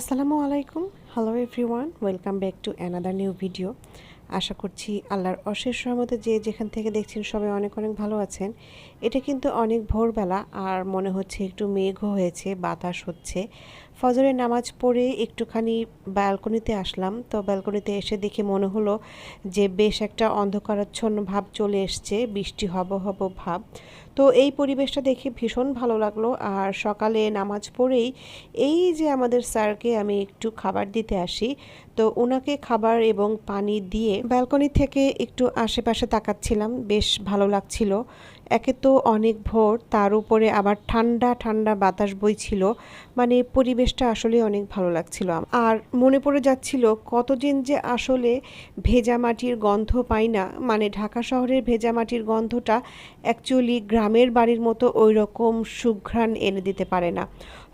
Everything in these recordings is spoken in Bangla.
আসসালামু আলাইকুম। Hello everyone welcome back to another new video আশা করছি আল্লাহর অশেষ রহমতে যে যেখান থেকে দেখছেন সবাই অনেক অনেক ভালো আছেন। এটা কিন্তু অনেক ভোরবেলা, আর মনে হচ্ছে একটু মেঘও হয়েছে, বাতাস হচ্ছে। ফজরের নামাজ পড়ে একটুখানি ব্যালকনিতে আসলাম। তো ব্যালকনিতে এসে দেখে মনে হলো যে বেশ একটা অন্ধকারাচ্ছন্ন ভাব চলে এসছে, বৃষ্টি হব হব ভাব। তো এই পরিবেশটা দেখে ভীষণ ভালো লাগল। আর সকালে নামাজ পড়েই এই যে আমাদের স্যারকে আমি একটু খাবার দিতে আসি, তো ওনাকে খাবার এবং পানি দিয়ে ব্যালকনি থেকে একটু আশেপাশে তাকাচ্ছিলাম। বেশ ভালো লাগছিল। একে তো অনেক ভোর, তার উপরে আবার ঠান্ডা ঠান্ডা বাতাস বইছিল। মানে পরিবেশটা আসলে অনেক ভালো লাগছিল আর মনে পড়ে যাচ্ছিল কতদিন যে আসলে ভেজা মাটির গন্ধ পাই না। মানে ঢাকা শহরের ভেজা মাটির গন্ধটা অ্যাকচুয়ালি গ্রামের বাড়ির মতো ওই রকম সুঘ্রাণ এনে দিতে পারে না।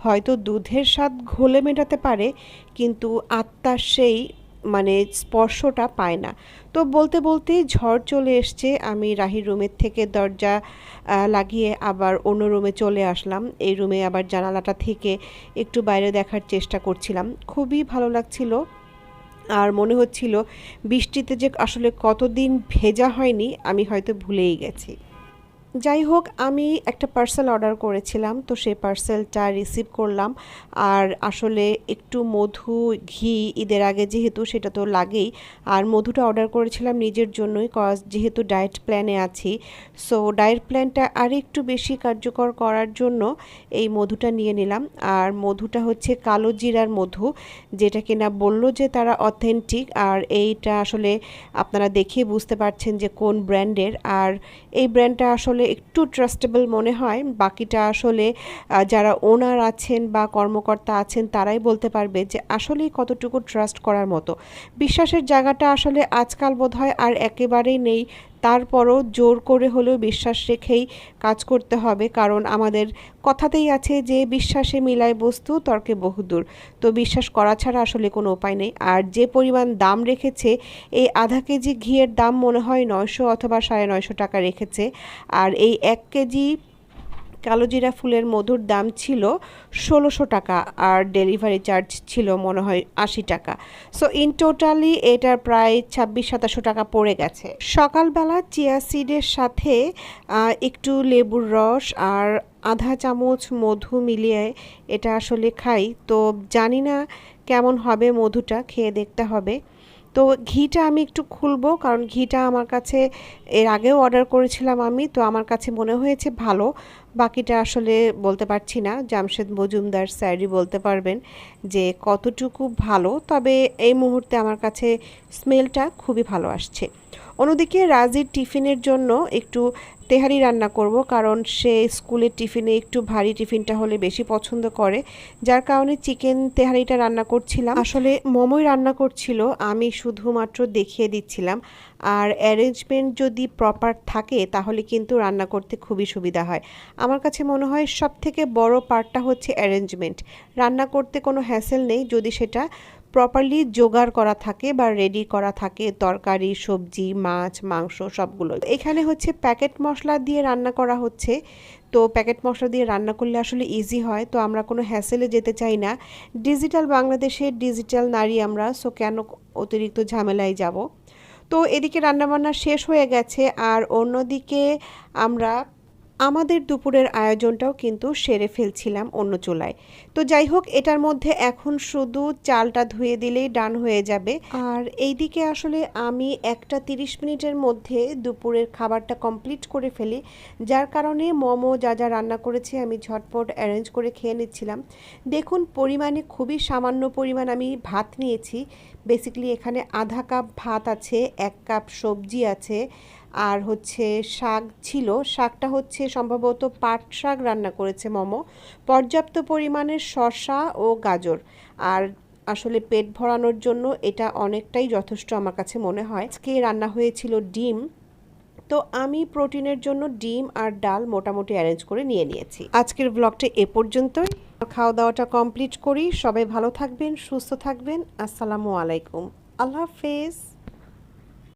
হয়তো দুধের স্বাদ ঘোলে মেটাতে পারে, কিন্তু আত্মার সেই মানে স্পর্শটা পায় না। তো বলতে বলতেই ঝড় চলে এসছে, আমি রাহির রুমের থেকে দরজা লাগিয়ে আবার অন্য রুমে চলে আসলাম। এই রুমে আবার জানালাটা থেকে একটু বাইরে দেখার চেষ্টা করছিলাম। খুবই ভালো লাগছিল। আর মনে হচ্ছিল বৃষ্টিতে যে আসলে কতদিন ভেজা হয়নি, আমি হয়তো ভুলেই গেছি। যাই হোক আমি একটা পার্সেল অর্ডার করেছিলাম, তো সেই পার্সেলটা রিসিভ করলাম। আর আসলে একটু মধু, ঘি, ঈদের আগে যেহেতু সেটা তো লাগেই, আর মধুটা অর্ডার করেছিলাম নিজের জন্যই কজ যেহেতু ডায়েট প্ল্যানে আছি। সো ডায়েট প্ল্যানটা আর একটু বেশি কার্যকর করার জন্য এই মধুটা নিয়ে নিলাম। আর মধুটা হচ্ছে কালো জিরার মধু, যেটা কিনা বলল যে তারা অথেন্টিক আর এইটা আসলে আপনারা দেখে বুঝতে পারছেন যে কোন ব্র্যান্ডের আর এই ব্র্যান্ডটা আসলে একটু ট্রাস্টেবল মনে হয়। বাকিটা আসলে যারা ওনার আছেন বা কর্মকর্তা আছেন, তারাই বলতে পারবে যে আসলেই কতটুকু ট্রাস্ট করার মতো। বিশ্বাসের জায়গাটা আসলে আজকাল বোধ হয় আর একেবারেই নেই। তারপরও জোর করে হলেও বিশ্বাস রেখেই কাজ করতে হবে, কারণ আমাদের কথাতেই আছে যে বিশ্বাসে মিলায় বস্তু, তর্কে বহুদূর। তো বিশ্বাস করা ছাড়া আসলে কোনো উপায় নেই। আর যে পরিমাণ দাম রেখেছে, এই আধা কেজি ঘিয়ের দাম মনে হয় নয়শো অথবা সাড়ে নয়শো টাকা রেখেছে। আর এই এক কেজি কালোজিরা ফুলের মধুর দাম ছিল ষোলোশো টাকা আর ডেলিভারি চার্জ ছিল মনে হয় আশি টাকা। সো ইন টোটালি এটার প্রায় ছাব্বিশ সাতাশো টাকা পড়ে গেছে। সকালবেলা চিয়া সিডের সাথে একটু লেবুর রস আর আধা চামচ মধু মিলিয়ে এটা আসলে খাই। তো জানি না কেমন হবে মধুটা, খেয়ে দেখতে হবে। তো ঘিটা আমি একটু খুলবো, কারণ ঘিটা আমার কাছে, এর আগেও অর্ডার করেছিলাম আমি, তো আমার কাছে মনে হয়েছে ভালো। বাকিটা আসলে বলতে পারছি না, জামশেদ মজুমদার স্যারই বলতে পারবেন যে কতটুকু ভালো। তবে এই মুহূর্তে আমার কাছে স্মেলটা খুবই ভালো আসছে। অন্যদিকে রাজির টিফিনের জন্য একটু তেহারি রান্না করব, কারণ সে স্কুলের টিফিনে একটু ভারী টিফিনটা হলে বেশি পছন্দ করে। যার কারণে চিকেন তেহারিটা রান্না করছিলাম। আসলে মোমোই রান্না করছিল, আমি শুধুমাত্র দেখিয়ে দিচ্ছিলাম। আর অ্যারেঞ্জমেন্ট যদি প্রপার থাকে, তাহলে কিন্তু রান্না করতে খুবই সুবিধা হয়। আমার কাছে মনে হয় সব থেকে বড় পার্টটা হচ্ছে অ্যারেঞ্জমেন্ট। রান্না করতে কোনো হ্যাসেল নেই, যদি সেটা প্রপারলি জোগাড় করা থাকে বা রেডি করা থাকে, তরকারি, সবজি, মাছ, মাংস সবগুলো। এখানে হচ্ছে প্যাকেট মশলা দিয়ে রান্না করা হচ্ছে। তো প্যাকেট মশলা দিয়ে রান্না করলে আসলে ইজি হয়। তো আমরা কোনো হ্যাসেলে যেতে চাই না। ডিজিটাল বাংলাদেশের ডিজিটাল নারী আমরা সো কেন অতিরিক্ত ঝামেলায় যাব? তো এদিকে রান্নাবান্না শেষ হয়ে গেছে। আর অন্যদিকে আমরা আমাদের দুপুরের আয়োজনটাও কিন্তু সেরে ফেলছিলাম অন্য চুলায়। তো যাই হোক, এটার মধ্যে এখন শুধু চালটা ধুয়ে দিলেই ডান হয়ে যাবে। আর এইদিকে আসলে আমি একটা তিরিশ মিনিটের মধ্যে দুপুরের খাবারটা কমপ্লিট করে ফেলি, যার কারণে মোমো যা যা রান্না করেছি আমি ঝটপট অ্যারেঞ্জ করে খেয়ে নিচ্ছিলাম। দেখুন, পরিমাণে খুবই সামান্য পরিমাণ আমি ভাত নিয়েছি। বেসিক্যালি এখানে আধা কাপ ভাত আছে, এক কাপ সবজি আছে আর হচ্ছে শাক ছিল, শাকটা হচ্ছে সম্ভবত পাট শাক রান্না করেছে মোমো। পর্যাপ্ত পরিমাণের শসা ও গাজর। আর আসলে পেট ভরানোর জন্য এটা অনেকটাই যথেষ্ট আমার কাছে মনে হয়। আজকে রান্না হয়েছিল ডিম। তো আমি প্রোটিনের জন্য ডিম আর ডাল মোটামুটি অ্যারেঞ্জ করে নিয়ে নিয়েছি। আজকের ব্লগটা এ পর্যন্তই। খাওয়া দাওয়াটা কমপ্লিট করি। সবাই ভালো থাকবেন, সুস্থ থাকবেন। আসসালামু আলাইকুম। আল্লাহ হাফেজ।